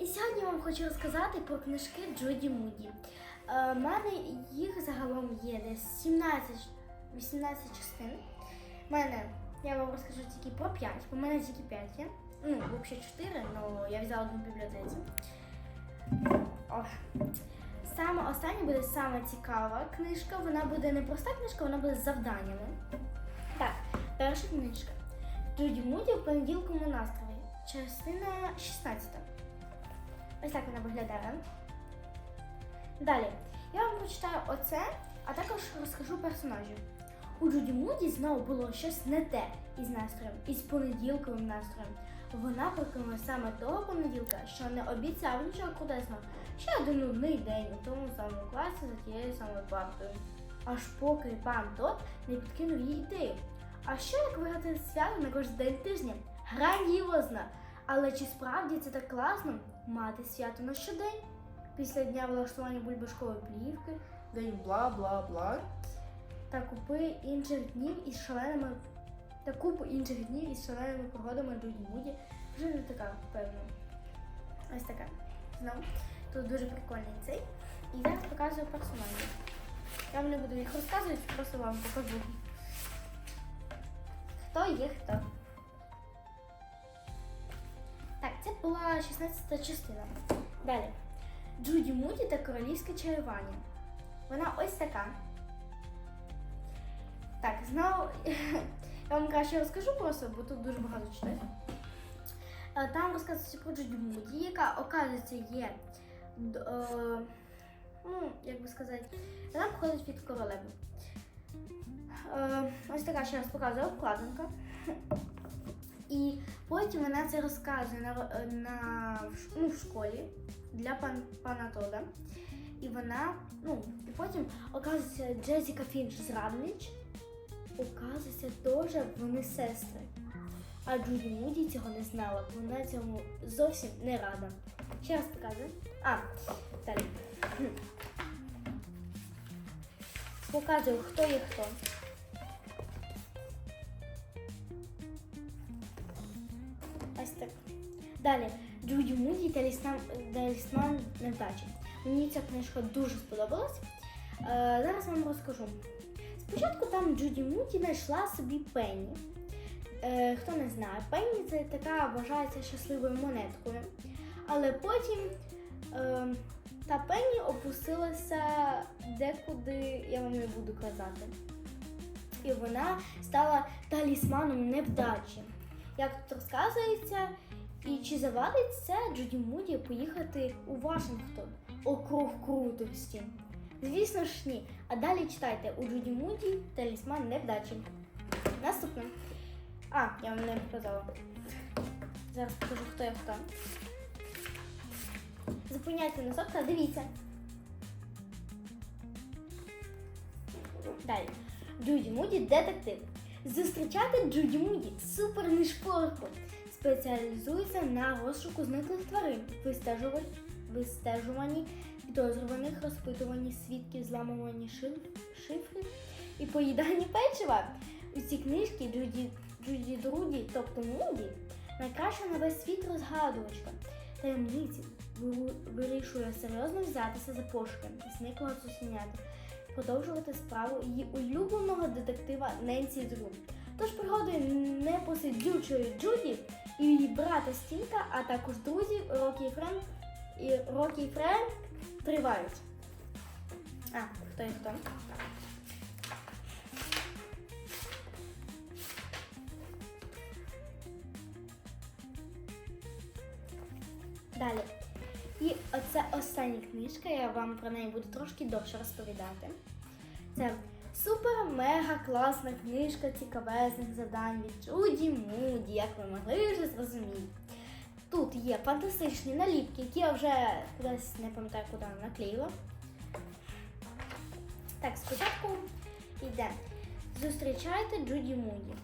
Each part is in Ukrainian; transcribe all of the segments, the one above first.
І сьогодні вам хочу розказати про книжки Джуді Муді. Е, У мене їх загалом є десь 17, 18 частин. У мене, я вам розкажу тільки про 5, бо в мене тільки 5 є. Ну, взагалі 4, але я взяла одну в бібліотеці. О. Саме остання буде саме цікава книжка. Вона буде не проста книжка, вона буде з завданнями. Так, перша книжка. Джуді Муді в понеділковому настрої. Частина 16. Ось так вона виглядає. Далі. Я вам прочитаю оце, а також розкажу персонажів. У Джуді Муді знову було щось не те із настроєм, із понеділковим настроєм. Вона прокинула саме того понеділка, що не обіцяв нічого крутесного. Ще один нудний день у тому самому класі за тією самою партою. Аж поки пан Тот не підкинув їй ідею. А що як виграти свято на кожен день тижня? Грандіозно! Але чи справді це так класно мати свято на щодень? Після дня влаштування бульбашкової плівки, день бла-бла-бла. Та купи інших днів із шаленими та купу інших днів із шаленими погодами Джуді Муді вже не така певна. Ось така. Знову. Тут дуже прикольний цей. І зараз показую персонажів. Я вам не буду їх розказувати, просто вам покажу. Хто є хто. Була 16 частина. Далі. Джуді Муді та королівське чаювання. Вона ось така. Так, знову я вам краще розкажу просто, бо тут дуже багато читати. Е, Там розказується про Джуді Муді, яка, оказується, є. е, ну, як би сказати, вона походить від королеви. Е, ось така ще раз показує обкладинка. І потім вона це розказує на, на, в ну, в школі для пан, пана Тода. І вона, ну, і потім, оказується, Джесіка Фінч зраднич. Оказується, теж вони сестри. А Джуді Муді цього не знала, вона цьому зовсім не рада. Ще раз показую. А, далі. Показую, хто є хто. Ось. Далі. Джуді Муді талісман невдачі. Мені ця книжка дуже сподобалась. Е, зараз вам розкажу. Спочатку там Джуді Муді знайшла собі Пенні. Е, хто не знає, Пенні це така вважається щасливою монеткою. Але потім е, та Пенні опустилася декуди, я вам не буду казати. І вона стала талісманом невдачі. Як тут розказується, і чи завадить це Джуді Муді поїхати у Вашингтон, округ крутості? Звісно ж ні. А далі читайте у Джуді Муді талісман невдачі. Наступне. А, я вам не показала. Зараз покажу, хто я хто. Зупиняйте носок та дивіться. Далі. Джуді Муді детектив. Зустрічати Джуді Муді супер нешпорку. Спеціалізується на розшуку зниклих тварин, вистежуванні підозрюваних, розпитуванні свідків, зламуванні шиф- шифрів і поїданні печива. У ці книжки Джуді, Джуді Друді, тобто Муді, найкраща на весь світ розгадувачка. Таємниці вирішує серйозно взятися за пошуки зниклого цуценята, продовжувати справу її улюбленого детектива Ненсі Дру. Тож пригоди непосидючої Джуді і її брата Стінка, а також друзів Рокі Френк і Рокі Френк тривають. А, хто і хто? Далі. Оце остання книжка, я вам про неї буду трошки довше розповідати. Це супер-мега класна книжка цікавезних завдань від Джуді Муді, як ви могли вже зрозуміти. Тут є фантастичні наліпки, які я вже кудись не пам'ятаю, куди наклеїла. Так, спочатку йде. Зустрічайте Джуді Муді.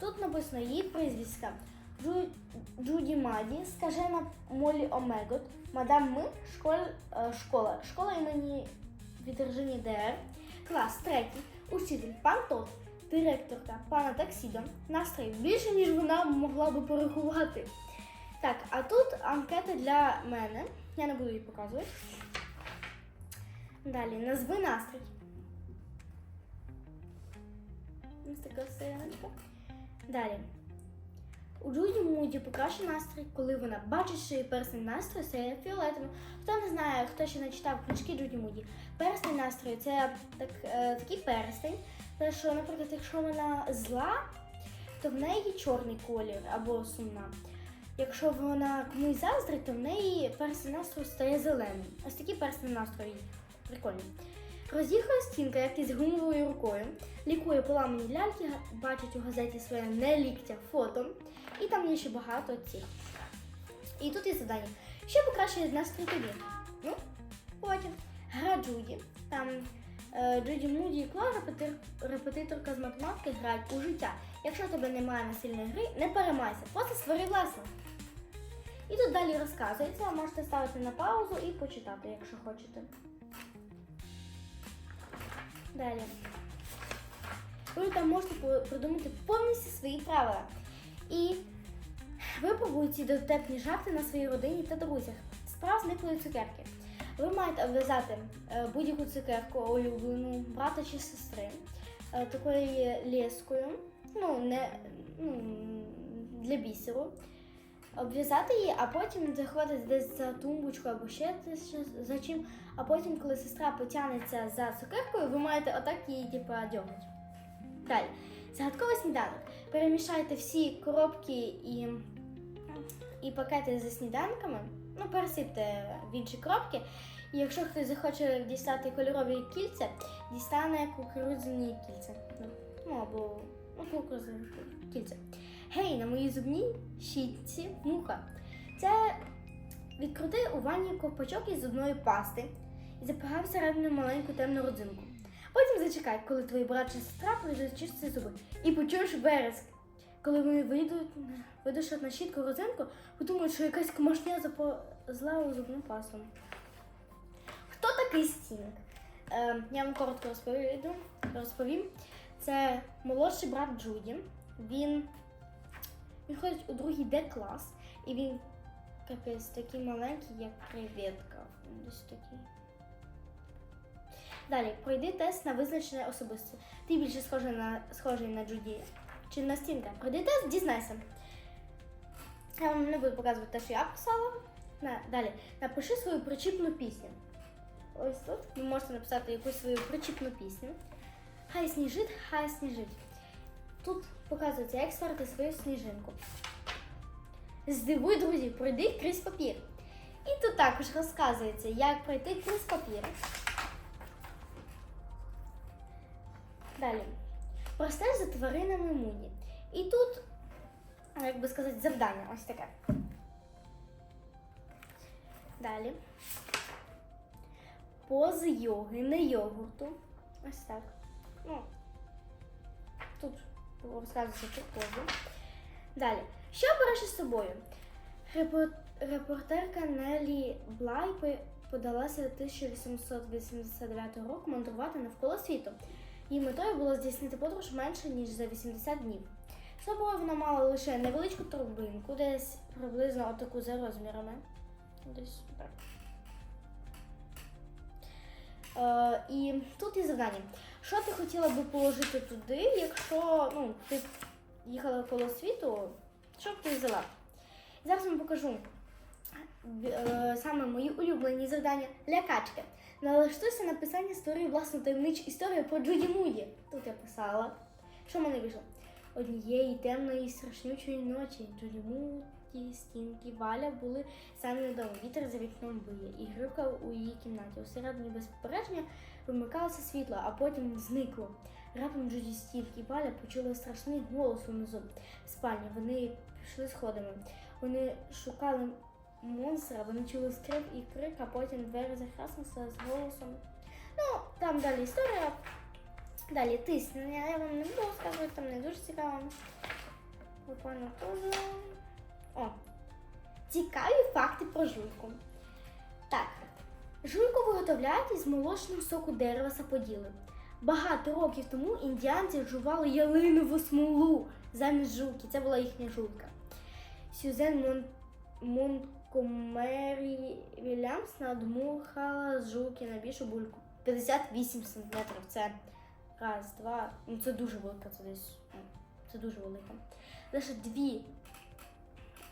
Тут написано її прізвиська. Джу- Джуді Маді, скажена Молі Омегот, мадам Ми, школа, е, школа, школа імені Вітержині ДР, клас третій, учитель пан Тот, директорка пана Таксідо, настрій більше, ніж вона могла би порахувати. Так, а тут анкета для мене. Я не буду її показувати. Далі, назви настрій. Ось така сиреночка. Далі. У Джуді Муді покращий настрій, коли вона бачить, що її персний настрій стає фіолетовим. Хто не знає, хто ще не читав книжки Джуді Муді. Персний настрій це так, е, такий перстень. Те, що, наприклад, якщо вона зла, то в неї чорний колір або сумна. Якщо вона комусь заздрить, то в неї персний настрій стає зеленим. Ось такий персний настрій. Прикольний. Роз'їхала стінка, як із гумовою рукою, лікує поламані ляльки, бачить у газеті своє не ліктя фото. І там є ще багато цих. І тут є завдання. Що покращує настрій тобі? Ну, потім. Гра Джуді. Там е, Джуді Муді і Клара, репетиторка з математики, грають у життя. Якщо у тебе немає насильної гри, не переймайся, просто створи власне. І тут далі розказується, можете ставити на паузу і почитати, якщо хочете. Далі. Ви там можете придумати повністю свої правила. І випробуйте ці дотепні жарти на своїй родині та друзях. Справ зниклої цукерки. Ви маєте обв'язати е, будь-яку цукерку улюблену брата чи сестри е, такою лескою, ну, не, ну, для бісеру. Обв'язати її, а потім заходити десь за тумбочку або ще за чим. А потім, коли сестра потягнеться за цукеркою, ви маєте отак її типу, дьогнути. Далі. Загадковий сніданок. Перемішайте всі коробки і, і пакети зі сніданками. Ну, пересипте в інші коробки. І якщо хтось захоче дістати кольорові кільця, дістане кукурудзяні кільця. Ну, Ну, або ну, кукурудзяні кільця. Гей, на моїй зубній щітці муха. Це відкрути у ванні ковпачок із зубної пасти і запихай всередину маленьку темну родзинку. Потім зачекай, коли твої брат чи сестра прийдуть чистити зуби, і почуєш вереск. Коли вони вийдуть, видушать на щітку родзинку, подумають, що якась комашня заповзла у зубну пасту. Хто такий Стінг? Е, я вам коротко розповім. розповім. Це молодший брат Джуді. Він, він ходить у другий Д клас, і він капець такий маленький, як креветка. Десь такий. Далі, пройди тест на визначене особисте. Ти більше схожий на, схожий на Джуді чи на Стінга. Пройди тест, дізнайся. Я вам не буду показувати те, що я писала. На, далі, напиши свою причіпну пісню. Ось тут ви можете написати якусь свою причіпну пісню. Хай сніжить, хай сніжить. Тут показується, як створити свою сніжинку. Здивуй, друзі, пройди крізь папір. І тут також розказується, як пройти крізь папір. Далі. Простеж за тваринами Муні. І тут, як би сказати, завдання ось таке. Далі. Пози йоги, не йогурту. Ось так. Ну, тут розказується про позу. Далі. Що береш із собою? Репортерка Нелі Блайпи подалася 1889 року мандрувати навколо світу. Її метою було здійснити подорож менше, ніж за 80 днів. З собою вона мала лише невеличку торбинку, десь приблизно отаку за розмірами. Десь так. Е, і тут є завдання. Що ти хотіла би положити туди, якщо ну, ти їхала коло світу, що б ти взяла? Зараз вам покажу саме мої улюблені завдання лякачки. Налаштуйся на писання створюй власну таємничу історію про Джуді Муді. Тут я писала. Що мене вийшло? Однієї темної страшнючої ночі Джуді Муді, Стінки, Валя були самі вдома. Вітер за вікном биє і грюкав у її кімнаті. Усередині без попередження вимикалося світло, а потім зникло. Раптом Джуді Стінки Валя почули страшний голос унизу в спальні. Вони пішли сходами. Вони шукали монстра, вони чули скрип і крик, а потім двері захреснулися з голосом. Ну, там далі історія. Далі тиснення, я вам не буду розказувати, там не дуже цікаво. Буквально теж. О! Цікаві факти про жуйку. Так, жуйку виготовляють із молочного соку дерева саподіли. Багато років тому індіанці жували ялинову смолу замість жуйки. Це була їхня жуйка. Сюзен Мон... Монкомері Вільямс надмухала з жуки на більшу бульку. 58 сантиметрів. Це раз, два. Ну це дуже велика, це десь. ну, Це дуже велика. Лише дві.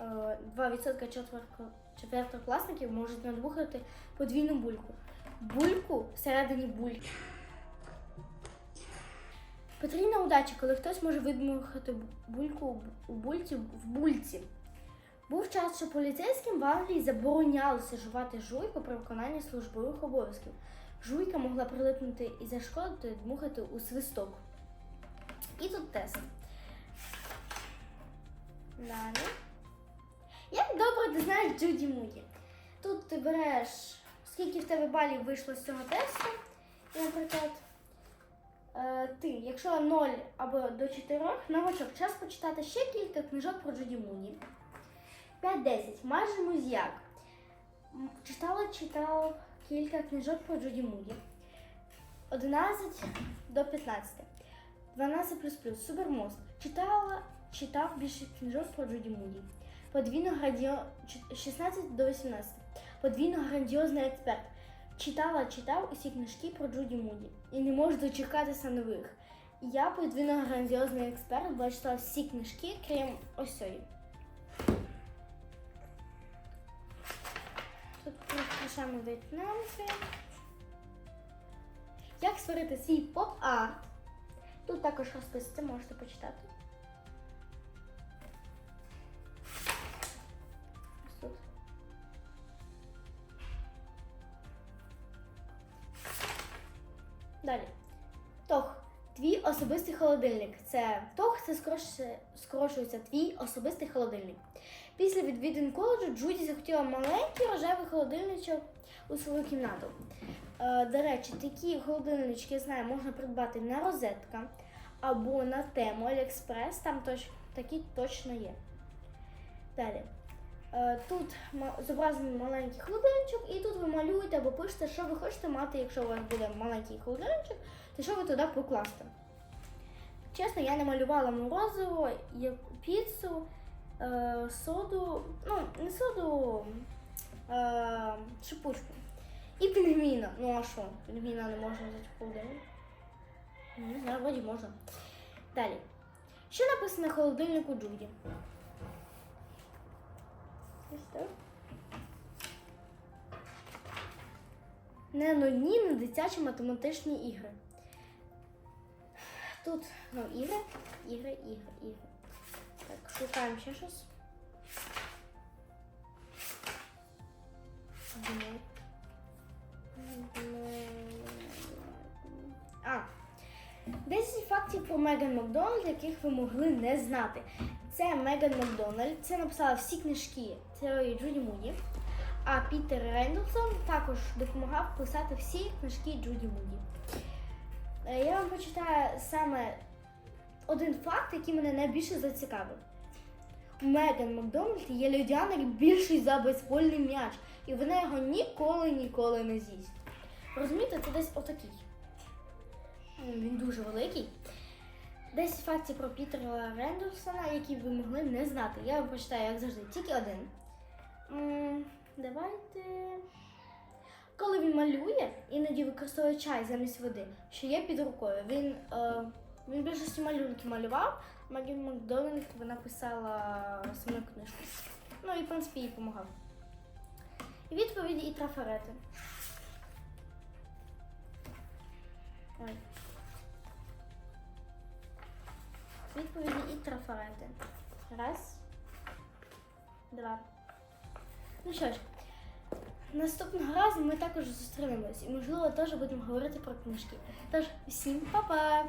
е, 2% четверко- четвертокласників можуть надмухати подвійну бульку. Бульку всередині бульки. Потрійна удача, коли хтось може видмухати бульку у бульці в бульці. Був час, що поліцейським в Англії заборонялося жувати жуйку при виконанні службових обов'язків. Жуйка могла прилипнути і зашкодити дмухати у свисток. І тут тест. Далі. Як добре ти знаєш Джуді Муді? Тут ти береш, скільки в тебе балів вийшло з цього тесту. І, наприклад, е, ти, якщо 0 або до 4, новачок, час почитати ще кілька книжок про Джуді Муді. 5-10. Майже музіяк. М, Читала, кілька книжок про Джуді Муді. 11 до 15. 12 плюс плюс. Супермозк. Читала, читав більше книжок про Джуді Муді. Подвійно градіо... 16 до 18. Подвійно грандіозний експерт. Читала, читав усі книжки про Джуді Муді. І не можу дочекатися нових. Я подвійно грандіозний експерт, бо читала всі книжки, крім ось цієї. Прикрашаємо в'єтнамці. Як створити свій поп-арт? Тут також розписується, можете почитати. Ось. Далі. Тох. Твій особистий холодильник. Це тох, це скорочується твій особистий холодильник. Після відвідин коледжу Джуді захотіла маленький рожевий холодильничок у свою кімнату. Е, до речі, такі холодильнички, я знаю, можна придбати на розетка або на тему Аліекспрес, там точ, такі точно є. Далі. Е, Тут зображений маленький холодильничок, і тут ви малюєте або пишете, що ви хочете мати, якщо у вас буде маленький холодильничок, то що ви туди покласти. Чесно, я не малювала морозиво, піцу, соду, ну, не соду, е, шипучку. І пінгвіна. Ну а що? Пінгвіна не можна взяти в холодильник? Не знаю, вроді можна. Далі. Що написано на холодильнику Джуді? Не нудні, не дитячі математичні ігри. Тут ну, ігри, ігри, ігри, ігри. Шукаємо ще щось. А. 10 фактів про Меган Макдональд, яких ви могли не знати. Це Меган Макдональд, це написала всі книжки цієї Джуді Муді. А Пітер Рендлсон також допомагав писати всі книжки Джуді Муді. Е, Я вам почитаю саме один факт, який мене найбільше зацікавив. Меган Макдональд є льодяник більший за бейсбольний м'яч, і вона його ніколи ніколи не з'їсть. Розумієте, це десь отакий. Він дуже великий. 10 фактів про Пітера Рендерсона, які ви могли не знати. Я вам почитаю, як завжди, тільки один. Давайте. Коли він малює, іноді використовує чай замість води, що є під рукою. Він, е, він більшості малюнки малював. Меган Макдональд вона писала саму книжку. Ну і в принципі їй допомагав. І відповіді і трафарети. Ой. Відповіді і трафарети. Раз. Два. Ну що ж, наступного разу ми також зустрінемось і, можливо, теж будемо говорити про книжки. Тож, всім па-па!